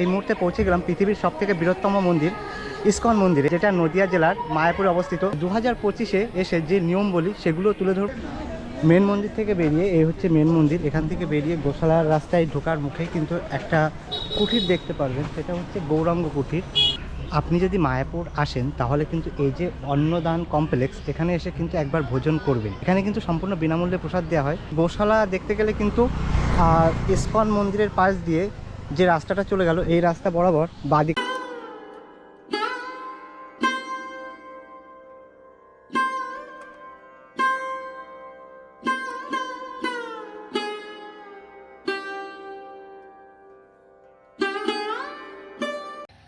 এই মুহূর্তে পৌঁছে গেলাম পৃথিবীর সব থেকে বৃহত্তম মন্দির, ইস্কন মন্দিরে, যেটা নদিয়া জেলার মায়াপুরে অবস্থিত। দু হাজার পঁচিশে এসে যে নিয়ম বলি, সেগুলো তুলে ধর মেন মন্দির থেকে বেরিয়ে এই হচ্ছে মেন মন্দির। এখান থেকে বেরিয়ে গোশালার রাস্তায় ঢোকার মুখে কিন্তু একটা কুঠির দেখতে পারবেন, সেটা হচ্ছে গৌরাঙ্গ কুঠির। আপনি যদি মায়াপুর আসেন, তাহলে কিন্তু এই যে অন্নদান কমপ্লেক্স, এখানে এসে কিন্তু একবার ভোজন করবেন। এখানে কিন্তু সম্পূর্ণ বিনামূল্যে প্রসাদ দেওয়া হয়। গোশালা দেখতে গেলে কিন্তু ইস্কন মন্দিরের পাশ দিয়ে যে রাস্তাটা চলে গেল, এই রাস্তা বরাবর বাদিক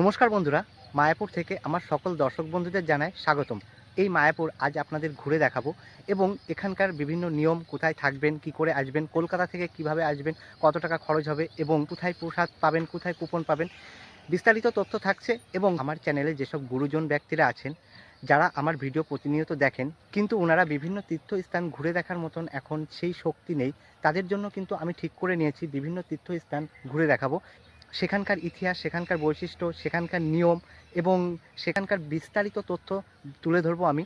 নমস্কার বন্ধুরা, মায়াপুর থেকে আমার সকল দর্শক বন্ধুদের জানাই স্বাগতম। এই মায়াপুর আজ আপনাদের ঘুরে দেখাবো এবং এখানকার বিভিন্ন নিয়ম কোথায় থাকবেন, কি করে আসবেন, কলকাতা থেকে কীভাবে আসবেন, কত টাকা খরচ হবে এবং কোথায় প্রসাদ পাবেন, কোথায় কুপন পাবেন, বিস্তারিত তথ্য থাকছে এবং আমার চ্যানেলে যেসব গুরুজন ব্যক্তিরা আছেন, যারা আমার ভিডিও প্রতিনিয়ত দেখেন, কিন্তু ওনারা বিভিন্ন তীর্থস্থান ঘুরে দেখার মতন এখন সেই শক্তি নেই, তাদের জন্য কিন্তু আমি ঠিক করে নিয়েছি বিভিন্ন তীর্থস্থান ঘুরে দেখাবো। সেখানকার ইতিহাস, সেখানকার বৈশিষ্ট্য, সেখানকার নিয়ম এবং সেখানকার বিস্তারিত তথ্য তুলে ধরবো আমি।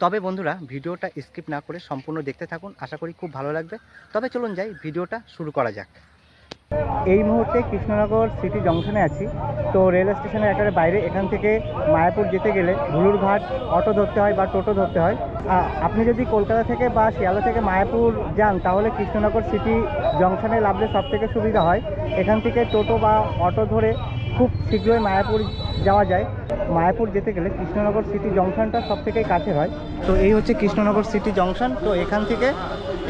তবে বন্ধুরা, ভিডিওটা স্কিপ না করে সম্পূর্ণ দেখতে থাকুন। আশা করি খুব ভালো লাগবে। তবে চলুন যাই, ভিডিওটা শুরু করা যাক। এই মুহূর্তে কৃষ্ণনগর সিটি জংশনে আছি। তো রেল স্টেশনের একেবারে বাইরে, এখান থেকে মায়াপুর যেতে গেলে ঘুলুরঘাট অটো ধরতে হয় বা টোটো ধরতে হয়। আপনি যদি কলকাতা থেকে বা শিয়ালদা থেকে মায়াপুর যান, তাহলে কৃষ্ণনগর সিটি জংশনে নামলে সব থেকে সুবিধা হয়। এখান থেকে টোটো বা অটো ধরে খুব শীঘ্রই মায়াপুর যাওয়া যায়। মায়াপুর যেতে গেলে কৃষ্ণনগর সিটি জংশনটা সব থেকে কাছে হয়। তো এই হচ্ছে কৃষ্ণনগর সিটি জংশন। তো এখান থেকে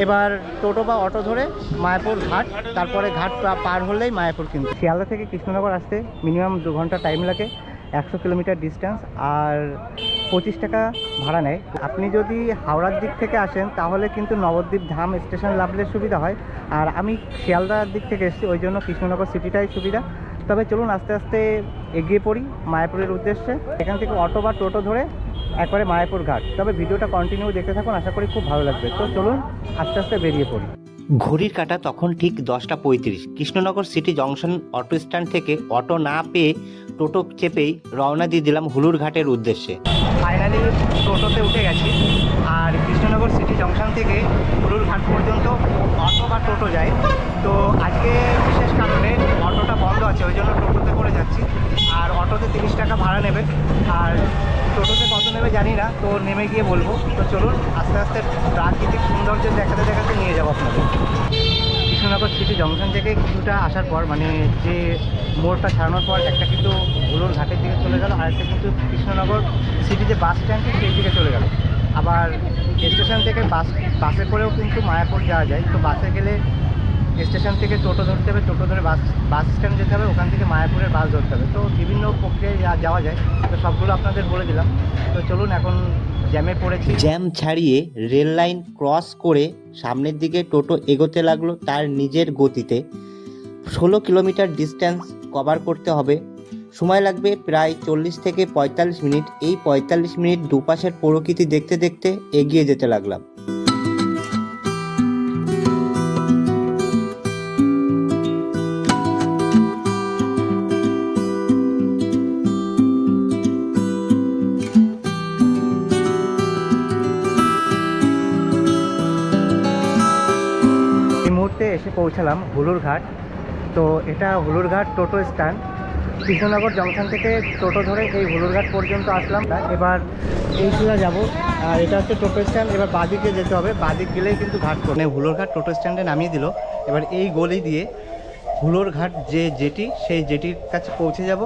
এবার টোটো বা অটো ধরে মায়াপুর ঘাট, তারপরে ঘাট পার হলেই মায়াপুর কিন্তু। শিয়ালদা থেকে কৃষ্ণনগর আসতে মিনিমাম দু ঘণ্টা টাইম লাগে, একশো কিলোমিটার ডিস্টেন্স আর পঁচিশ টাকা ভাড়া নেয়। আপনি যদি হাওড়ার দিক থেকে আসেন, তাহলে কিন্তু নবদ্বীপ ধাম স্টেশন লাভলে সুবিধা হয়। আর আমি শিয়ালদার দিক থেকে এসেছি, ওই জন্য কৃষ্ণনগর সিটিটাই সুবিধা। তবে চলুন আস্তে আস্তে এগিয়ে পড়ি মায়াপুরের উদ্দেশ্যে। এখান থেকে অটো বা টোটো ধরে একবারে মায়াপুর ঘাট। তবে ভিডিওটা কন্টিনিউ দেখতে থাকুন আশা করি খুব ভালো লাগবে। তো চলুন আস্তে আস্তে বেরিয়ে পড়ি। ঘড়ির কাটা তখন ঠিক দশটা পঁয়ত্রিশ। Krishnanagar city junction auto stand থেকে অটো না পেয়ে টোটো চেপেই রওনা দিয়ে দিলাম হুলুর ঘাটের উদ্দেশ্যে। ফাইনালি টোটোতে উঠে গেছি আর কৃষ্ণনগর সিটি জংশন থেকে হুলুর ঘাট পর্যন্ত অটো বা টোটো যায়। তো আজকে বিশেষ কারণে অটোটা বন্ধ আছে, ওই জন্য টোটোতে করে যাচ্ছি। আর অটোতে তিরিশ টাকা ভাড়া নেবে। আর টোটোতে কত নেবে জানি না, তো নেমে গিয়ে বলব। তো চলুন, আস্তে আস্তে প্রাকৃতিক সৌন্দর্য দেখাতে দেখাতে নিয়ে যাব আপনাদের। কৃষ্ণনগর সিটি জংশন থেকে কিছুটা আসার পর মানে যে মোড়টা ছাড়ানোর পর, একটা কিন্তু হুলোর ঘাটের দিকে চলে গেল, আর একটা কিন্তু কৃষ্ণনগর সিটি যে বাস স্ট্যান্ড সেই দিকে চলে গেল। আবার স্টেশন থেকে বাস বাসে করেও কিন্তু মায়াপুর যাওয়া যায়। তো বাসে গেলে স্টেশন থেকে টোটো ধরতে হবে, টোটো ধরে বাস বাস স্ট্যান্ড যেতে হবে, ওখান থেকে মায়াপুরের বাস ধরতে হবে। তো বিভিন্ন প্রক্রিয়ায় যাওয়া যায়, তো সবগুলো আপনাদের বলে দিলাম। তো চলুন এখন জ্যামে পড়েছি। জ্যাম ছাড়িয়ে রেল লাইন ক্রস করে সামনের দিকে টোটো এগোতে লাগল তার নিজের গতিতে। ষোলো কিলোমিটার ডিস্টেন্স কভার করতে হবে। সময় লাগবে প্রায় চল্লিশ থেকে পঁয়তাল্লিশ মিনিট। এই পঁয়তাল্লিশ মিনিট দুপাশের প্রকৃতি দেখতে দেখতে এগিয়ে যেতে লাগলাম। পৌঁছালাম হুলুরঘাট। তো এটা হুলুরঘাট টোটো স্ট্যান্ড। কৃষ্ণনগর জংশন থেকে টোটো ধরে এই হুলুরঘাট পর্যন্ত আসলাম। এবার এই সোজা যাব। আর এটা হচ্ছে টোটো স্ট্যান্ড। এবার বাদিকে যেতে হবে। বাদিক গেলেই কিন্তু ঘাট মানে হুলুরঘাট টোটো স্ট্যান্ডে নামিয়ে দিল। এবার এই গলি দিয়ে হুলোরঘাট যে জেটি, সেই জেটির কাছে পৌঁছে যাব।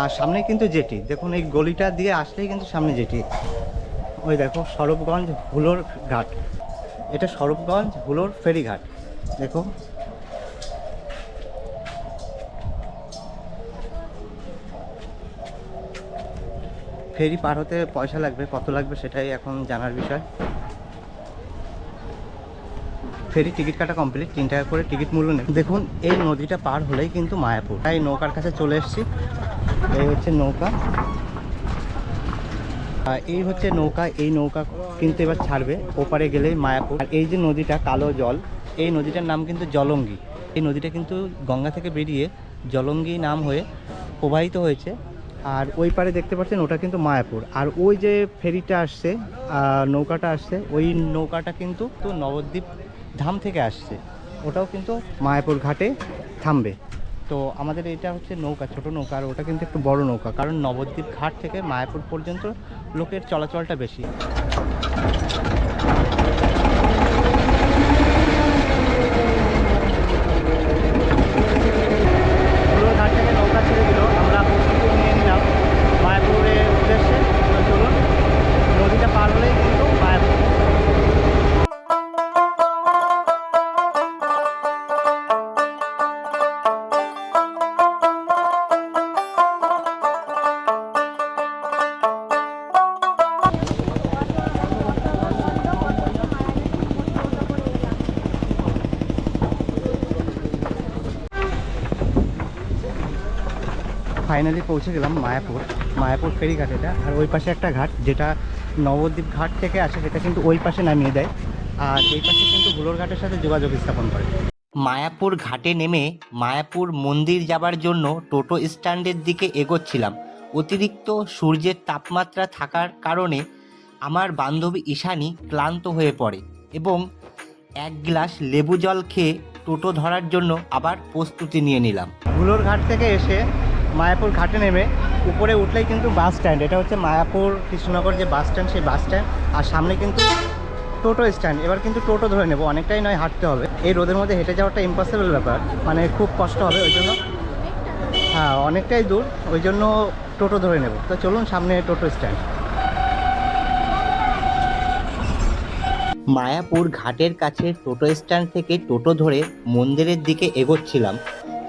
আর সামনে কিন্তু জেটি। দেখুন, এই গলিটা দিয়ে আসলেই কিন্তু সামনে জেটি। ওই দেখো সরবগঞ্জ হুলোর ঘাট এটা সরবগঞ্জ হুলোর ফেরিঘাট। দেখো ফেরি পার হতে পয়সা লাগবে, কত লাগবে সেটাই এখন জানার বিষয়। ফেরি টিকিট কাটা কমপ্লিট তিন টাকা করে টিকিট মূল্য নেই দেখুন, এই নদীটা পার হলেই কিন্তু মায়াপুর। তাই নৌকার কাছে চলে এসেছি। এই হচ্ছে নৌকা। এই হচ্ছে নৌকা, এই নৌকা কিন্তু এবার ছাড়বে, ওপারে গেলেই মায়াপুর। আর এই যে নদীটা, কালো জল, এই নদীটার নাম কিন্তু জলঙ্গি। এই নদীটা কিন্তু গঙ্গা থেকে বেরিয়ে জলঙ্গি নাম হয়ে প্রবাহিত হয়েছে। আর ওই পারে দেখতে পাচ্ছেন ওটা কিন্তু মায়াপুর। আর ওই যে ফেরিটা আসছে নৌকাটা আসছে, ওই নৌকাটা কিন্তু তো নবদ্বীপ ধাম থেকে আসছে। ওটাও কিন্তু মায়াপুর ঘাটে থামবে। তো আমাদের এটা হচ্ছে নৌকা, ছোট নৌকা, আর ওটা কিন্তু একটু বড় নৌকা, কারণ নবদ্বীপ ঘাট থেকে মায়াপুর পর্যন্ত লোকের চলাচলটা বেশি। ফাইনালি পৌঁছে গেলাম মায়াপুর। মায়াপুর ফেরিঘাট এটা। আর ওই পাশে একটা ঘাট যেটা নবদ্বীপ ঘাট থেকে আসে সেটা কিন্তু ওই পাশে নামিয়ে দেয়। আর এই পাশে কিন্তু গুলোর ঘাটের সাথে যোগাযোগ স্থাপন করে। মায়াপুর ঘাটে নেমে মায়াপুর মন্দির যাবার জন্য টোটো স্ট্যান্ডের দিকে এগোচ্ছিলাম। অতিরিক্ত সূর্যের তাপমাত্রা থাকার কারণে আমার বান্ধবী ঈশানী ক্লান্ত হয়ে পড়ে এবং এক গ্লাস লেবু জল খেয়ে টোটো ধরার জন্য আবার প্রস্তুতি নিয়ে নিলাম। গুলোর ঘাট থেকে এসে মায়াপুর ঘাটে নেমে উপরে উঠলেই কিন্তু বাস স্ট্যান্ড এটা হচ্ছে মায়াপুর কৃষ্ণনগর যে বাস স্ট্যান্ড সেই বাস স্ট্যান্ড আর সামনে কিন্তু টোটো স্ট্যান্ড এবার কিন্তু টোটো ধরে নেব, অনেকটাই নয়, হাঁটতে হবে। এই রোদের মধ্যে হেঁটে যাওয়াটা ইম্পসিবল ব্যাপার মানে খুব কষ্ট হবে, ওই জন্য হ্যাঁ অনেকটাই দূর, ওই জন্য টোটো ধরে নেব। তো চলুন সামনে টোটো স্ট্যান্ড মায়াপুর ঘাটের কাছে টোটো স্ট্যান্ড থেকে টোটো ধরে মন্দিরের দিকে এগোচ্ছিলাম।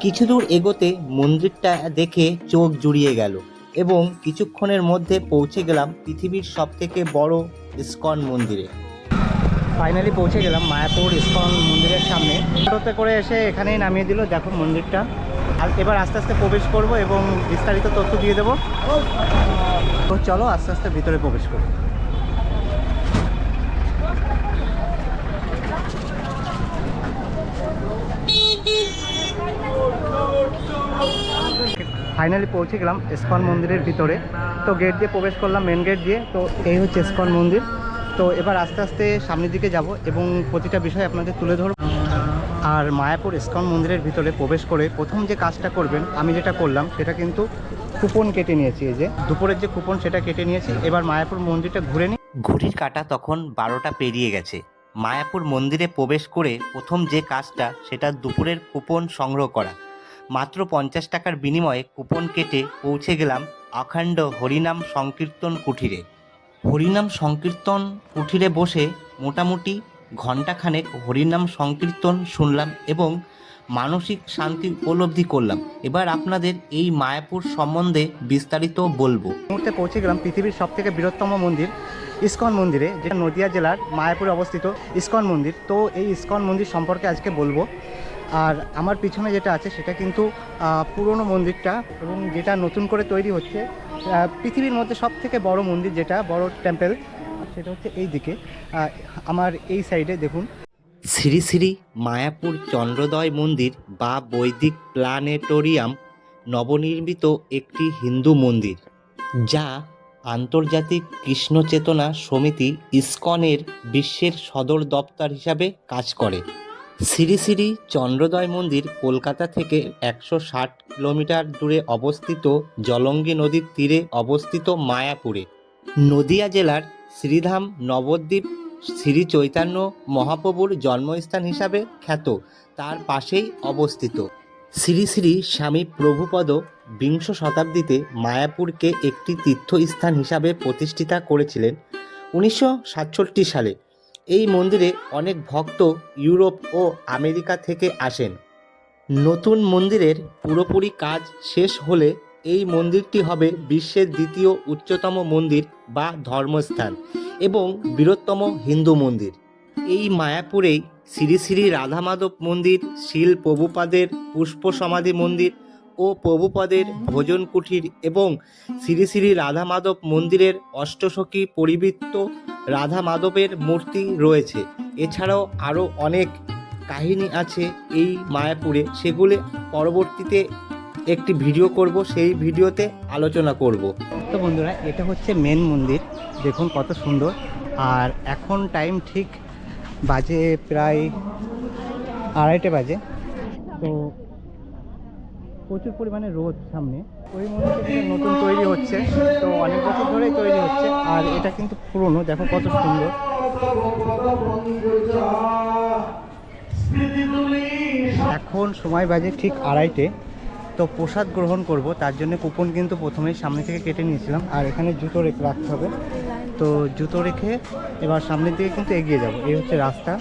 কিছু দূর এগোতে মন্দিরটা দেখে চোখ জুড়িয়ে গেল এবং কিছুক্ষণের মধ্যে পৌঁছে গেলাম পৃথিবীর সব থেকে বড় ইস্কন মন্দিরে। ফাইনালি পৌঁছে গেলাম মায়াপুর ইস্কন মন্দিরের সামনে। টোটোতে করে এসে এখানেই নামিয়ে দিল, দেখো মন্দিরটা। আর এবার আস্তে আস্তে প্রবেশ করব এবং বিস্তারিত তথ্য দিয়ে দেবো। তো চলো আস্তে আস্তে ভিতরে প্রবেশ করি। ফাইনালি পৌঁছে গেলাম ইস্কন মন্দিরের ভিতরে। তো গেট দিয়ে প্রবেশ করলাম মেন গেট দিয়ে। তো এই হচ্ছে ইস্কন মন্দির। তো এবার আস্তে আস্তে সামনের দিকে যাব এবং প্রতিটা বিষয় আপনাদের তুলে ধরব। আর মায়াপুর ইস্কন মন্দিরের ভিতরে প্রবেশ করে প্রথম যে কাজটা করবেন, আমি যেটা করলাম, সেটা কিন্তু কুপন কেটে নিয়েছি যে। দুপুরের যে কুপন, সেটা কেটে নিয়েছি। এবার মায়াপুর মন্দিরটা ঘুরে নিই ঘড়ির কাঁটা তখন বারোটা পেরিয়ে গেছে। মায়াপুর মন্দিরে প্রবেশ করে প্রথম যে কাজটা, সেটা দুপুরের কুপন সংগ্রহ করা। মাত্র পঞ্চাশ টাকার বিনিময়ে কুপন কেটে পৌঁছে গেলাম অখণ্ড হরিনাম সংকীর্তন কুঠিরে। হরিনাম সংকীর্তন কুঠিরে বসে মোটামুটি ঘণ্টাখানেক হরিনাম সংকীর্তন শুনলাম এবং মানসিক শান্তি উপলব্ধি করলাম। এবার আপনাদের এই মায়াপুর সম্বন্ধে বিস্তারিত বলব। মুহূর্তে পৌঁছে গেলাম পৃথিবীর সব থেকে বৃহত্তম মন্দির, ইস্কন মন্দিরে, যেটা নদিয়া জেলার মায়াপুরে অবস্থিত ইস্কন মন্দির। তো এই ইস্কন মন্দির সম্পর্কে আজকে বলব। আর আমার পিছনে যেটা আছে সেটা কিন্তু পুরনো মন্দিরটা এবং যেটা নতুন করে তৈরি হচ্ছে পৃথিবীর মধ্যে সব থেকে বড় মন্দির যেটা, বড় টেম্পেল, সেটা হচ্ছে এই দিকে। আমার এই সাইডে দেখুন। শ্রী শ্রী মায়াপুর চন্দ্রোদয় মন্দির বা বৈদিক প্ল্যানেটোরিয়াম নবনির্মিত একটি হিন্দু মন্দির, যা আন্তর্জাতিক কৃষ্ণ চেতনা সমিতি ইসকনের বিশ্বের সদর দপ্তর হিসাবে কাজ করে। শ্রী শ্রী চন্দ্রোদয় মন্দির কলকাতা থেকে একশো ষাট কিলোমিটার দূরে অবস্থিত জলঙ্গি নদীর তীরে অবস্থিত মায়াপুরে। নদিয়া জেলার শ্রীধাম নবদ্বীপ শ্রী চৈতন্য মহাপ্রভুর জন্মস্থান হিসাবে খ্যাত, তার পাশেই অবস্থিত। শ্রী শ্রী স্বামী প্রভুপদ বিংশ শতাব্দীতে মায়াপুরকে একটি তীর্থস্থান হিসাবে প্রতিষ্ঠিতা করেছিলেন। উনিশশো সাতষট্টি সালে এই মন্দিরে অনেক ভক্ত ইউরোপ ও আমেরিকা থেকে আসেন। নতুন মন্দিরের পুরোপুরি কাজ শেষ হলে এই মন্দিরটি হবে বিশ্বের দ্বিতীয় উচ্চতম মন্দির বা ধর্মস্থান এবং বৃহত্তম হিন্দু মন্দির। এই মায়াপুরেই শ্রী শ্রী রাধামাধব মন্দির, শিল প্রভুপাদের পুষ্প সমাধি মন্দির ও প্রভুপাদের ভোজন কুঠির এবং শ্রী শ্রী রাধামাধব মন্দিরের অষ্টসখী পরিবৃত্ত রাধা মাধবের মূর্তি রয়েছে। এছাড়াও আরও অনেক কাহিনী আছে এই মায়াপুরে। সেগুলি পরবর্তীতে একটি ভিডিও করব, সেই ভিডিওতে আলোচনা করব। তো বন্ধুরা, এটা হচ্ছে মেন মন্দির। দেখুন কত সুন্দর। আর এখন টাইম ঠিক বাজে প্রায় আড়াইটে বাজে। তো প্রচুর পরিমাণে রোদ সামনে। ওই মন্দিরটা নতুন তৈরি হচ্ছে। তো অনেক বছর ধরেই তৈরি হচ্ছে। আর এটা কিন্তু পুরনো, দেখো কত সুন্দর। এখন সময় বাজে ঠিক আড়াইটে। তো প্রসাদ গ্রহণ করব, তার জন্য কুপন কিন্তু প্রথমেই সামনে থেকে কেটে নিয়েছিলাম। আর এখানে জুতো রেখে রাখতে হবে। তো জুতো রেখে এবার সামনের দিকে কিন্তু এগিয়ে যাব। এই হচ্ছে রাস্তা।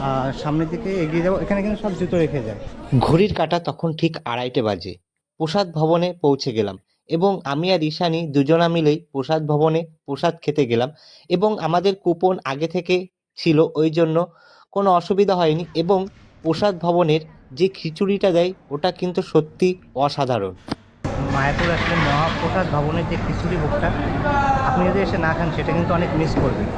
আর সামনের দিকে এগিয়ে যাব। এখানে কিন্তু সব জুতো রেখে যায়। ঘড়ির কাঁটা তখন ঠিক আড়াইটে বাজে। প্রসাদ ভবনে পৌঁছে গেলাম এবং আমি আর ঈশানী দুজনা মিলেই প্রসাদ ভবনে প্রসাদ খেতে গেলাম এবং আমাদের কুপন আগে থেকে ছিল ওই জন্য কোনো অসুবিধা হয়নি এবং প্রসাদ ভবনের যে খিচুড়িটা দেয় ওটা কিন্তু সত্যি অসাধারণ। মায়াপুর আসলে মহাপ্রসাদ ভবনের যে খিচুড়ি ভোগটা আপনি যদি এসে না খান সেটা কিন্তু অনেক মিস করবেন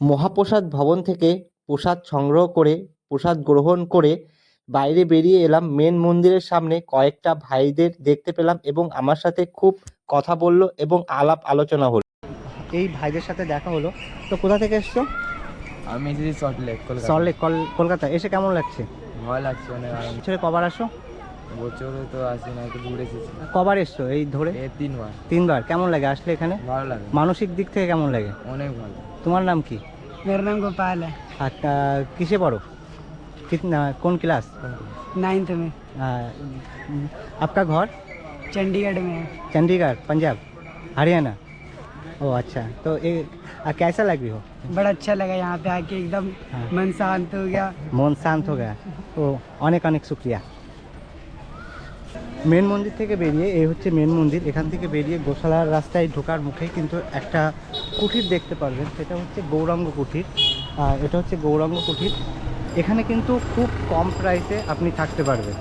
মহাপ্রসাদ ভবন থেকে প্রসাদ সংগ্রহ করে প্রসাদ গ্রহণ করে বাইরে বেরিয়ে এলাম। মেন মন্দিরের সামনে কয়েকটা ভাইদের দেখতে পেলাম এবং আমার সাথে খুব কথা বলল এবং আলাপ আলোচনা হলো। এই ভাইদের সাথে দেখা হলো। তো কোথা থেকে এসছো? আমি এসেছি সল্টলেক কলকাতা। সল্টলেক কলকাতা। এসে কেমন লাগছে? ভয় লাগছে মানে অনেক ছেলে কবার আসো? বছরে তো আসি না একটু ঘুরে এসেছি। কবার এসছো এই ধরে? তিনবার। তিনবার। কেমন লাগে আসলে এখানে? ভালো লাগে। মানসিক দিক থেকে কেমন লাগে? অনেক ভালো। তোমার নাম কি? মেয়ের নাম कीसे पढ़ो? कितना कौन क्लास नाइन्थ में। आ, आपका घर? चंडीगढ़ में है। चंडीगढ़ पंजाब हरियाणा। ओ अच्छा तो ए, आ, कैसा लगी हो? बड़ा अच्छा लगा यहाँ पे आके एकदम हाँ। मन शांत हो गया। मन शांत हो गया। ओ अनेक अनेक शुक्रिया। मेन मंदिर থেকে বেরিয়ে এই হচ্ছে মেন মন্দির। এখান থেকে বেরিয়ে গোশালার রাস্তায় ঢোকার মুখে কিন্তু একটা কুঠির দেখতে পারবেন। সেটা হচ্ছে গৌরাঙ্গ কুঠির। এটা হচ্ছে গৌরাঙ্গ কুঠির। এখানে কিন্তু খুব কম প্রাইসে আপনি থাকতে পারবেন।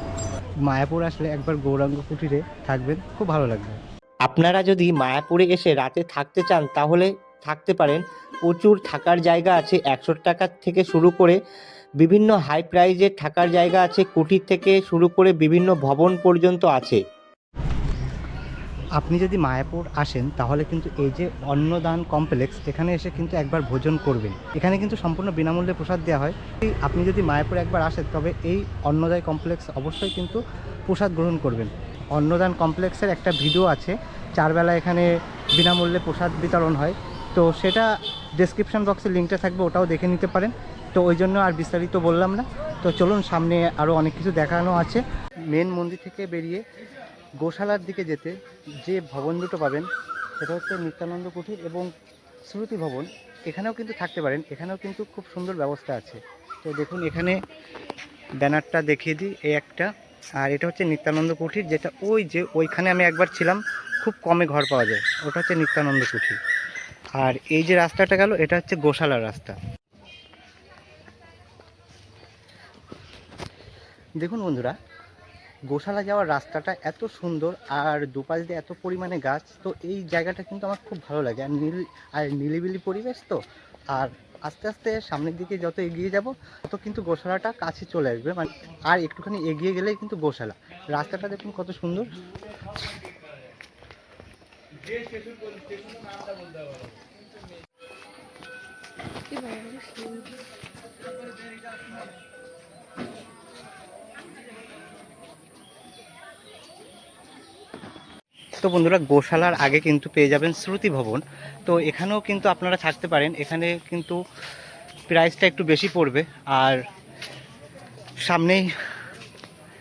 মায়াপুর আসলে একবার গৌরাঙ্গ কুঠিরে থাকবেন, খুব ভালো লাগবে। আপনারা যদি মায়াপুরে এসে রাতে থাকতে চান, তাহলে থাকতে পারেন। প্রচুর থাকার জায়গা আছে। একশো টাকা থেকে শুরু করে বিভিন্ন হাই প্রাইজের থাকার জায়গা আছে। কুটির থেকে শুরু করে বিভিন্ন ভবন পর্যন্ত আছে। আপনি যদি মায়াপুর আসেন, তাহলে কিন্তু এই যে অন্নদান কমপ্লেক্স এখানে এসে কিন্তু একবার ভোজন করবেন। এখানে কিন্তু সম্পূর্ণ বিনামূল্যে প্রসাদ দেওয়া হয়। আপনি যদি মায়াপুর একবার আসেন, তবে এই অন্নদায় কমপ্লেক্স অবশ্যই কিন্তু প্রসাদ গ্রহণ করবেন। অন্নদান কমপ্লেক্সের একটা ভিডিও আছে চারবেলা এখানে বিনামূল্যে প্রসাদ বিতরণ হয়। তো সেটা ডেসক্রিপশন বক্সে লিঙ্কটা থাকবে, ওটাও দেখে নিতে পারেন। তো ওই জন্য আর বিস্তারিত বললাম না। তো চলুন, সামনে আরও অনেক কিছু দেখানো আছে। মেন মন্দির থেকে বেরিয়ে গোশালার দিকে যেতে যে ভবন দুটো পাবেন, সেটা হচ্ছে নিত্যানন্দ কুঠির এবং শ্রুতি ভবন। এখানেও কিন্তু থাকতে পারেন, এখানেও কিন্তু খুব সুন্দর ব্যবস্থা আছে। তো দেখুন, এখানে ব্যানারটা দেখিয়ে দিই, এই একটা। আর এটা হচ্ছে নিত্যানন্দ কুঠির, যেটা ওই যে ওইখানে আমি একবার ছিলাম, খুব কমে ঘর পাওয়া যায়। ওটা হচ্ছে নিত্যানন্দ কুঠির। আর এই যে রাস্তাটা গেল, এটা হচ্ছে গোশালার রাস্তা। দেখুন বন্ধুরা গোশালা যাওয়ার রাস্তাটা এত সুন্দর আর দুপাশ দিয়ে এত পরিমাণে গাছ, তো এই জায়গাটা কিন্তু আমার খুব ভালো লাগে। আর নীল, আর নিলিবিলি পরিবেশ তো। আর আস্তে আস্তে সামনের দিকে যত এগিয়ে যাব, তত কিন্তু গোশালাটা কাছে চলে আসবে। মানে আর একটুখানি এগিয়ে গেলেই কিন্তু গোশালা। রাস্তাটা দেখুন কত সুন্দর। তো বন্ধুরা গোশালার আগে কিন্তু পেয়ে যাবেন শ্রুতি ভবন। তো এখানেও কিন্তু আপনারা থাকতে পারেন। এখানে কিন্তু প্রাইসটা একটু বেশি পড়বে। আর সামনেই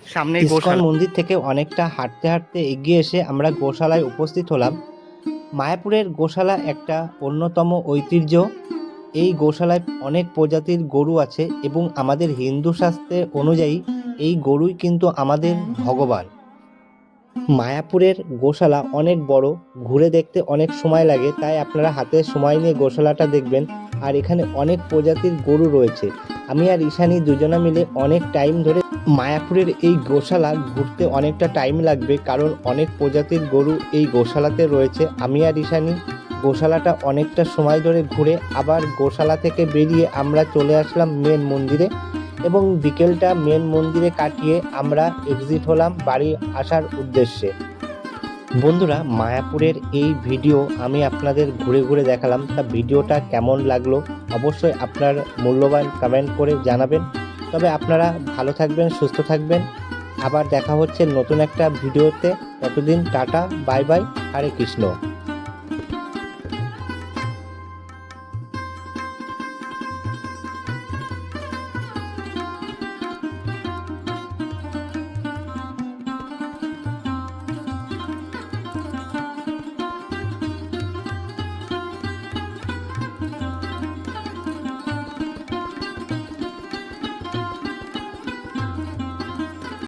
সামনেই গোশাল। মন্দির থেকে অনেকটা হাঁটতে হাঁটতে এগিয়ে এসে আমরা গোশালায় উপস্থিত হলাম। মায়াপুরের গোশালা একটা অন্যতম ঐতিহ্য। এই গোশালায় অনেক প্রজাতির গরু আছে এবং আমাদের হিন্দু শাস্ত্রের অনুযায়ী এই গরুই কিন্তু আমাদের ভগবান। মায়াপুরের গোশালা অনেক বড়, ঘুরে দেখতে অনেক সময় লাগে, তাই আপনারা হাতে সময় নিয়ে গোশালাটা দেখবেন। আর এখানে অনেক প্রজাতির গরু রয়েছে। আমি আর ঈশানী দুজনা মিলে অনেক টাইম ধরে মায়াপুরের এই গোশালা ঘুরতে অনেকটা টাইম লাগবে, কারণ অনেক প্রজাতির গরু এই গোশালাতে রয়েছে। আমি আর ঈশানী গোশালাটা অনেকটা সময় ধরে ঘুরে আবার গোশালা থেকে বেরিয়ে আমরা চলে আসলাম মেন মন্দিরে। এবং বিকেলটা মেন মন্দিরে কাটিয়ে আমরা এক্সিট হলাম বাড়ি আসার উদ্দেশ্যে। বন্ধুরা, মায়াপুরের এই ভিডিও আমি আপনাদের ঘুরে ঘুরে দেখালাম। তা ভিডিওটা কেমন লাগল? অবশ্যই আপনার মূল্যবান কমেন্ট করে জানাবেন। তবে আপনারা ভালো থাকবেন, সুস্থ থাকবেন। আবার দেখা হচ্ছে নতুন একটা ভিডিওতে ততদিন tata bye bye Hare Krishna.